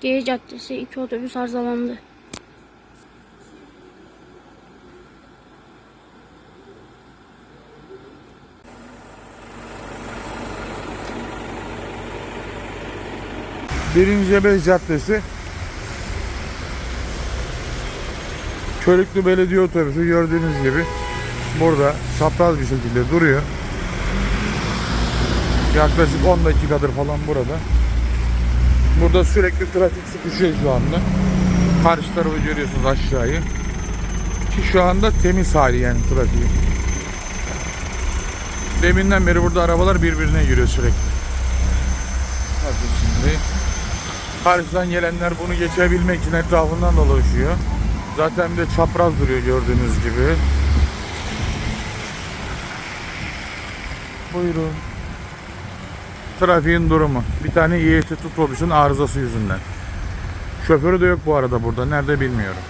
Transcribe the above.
G Caddesi iki otobüs arızalandı. Birinci Cebel Caddesi Körüklü Belediye Otobüsü gördüğünüz gibi burada çapraz bir şekilde duruyor. Yaklaşık 10 dakikadır falan burada. Burada sürekli trafik sıkışıyor şu anda. Karşı tarafı görüyorsunuz aşağıyı. Ki şu anda temiz hali yani trafiği. Deminden beri burada arabalar birbirine giriyor sürekli. Bakın şimdi. Karşıdan gelenler bunu geçebilmek için etrafından dolaşıyor. Zaten bir de çapraz duruyor gördüğünüz gibi. Buyurun. Trafiğin durumu. Bir tane İETT otobüsün arızası yüzünden. Şoförü de yok bu arada burada. Nerede bilmiyorum.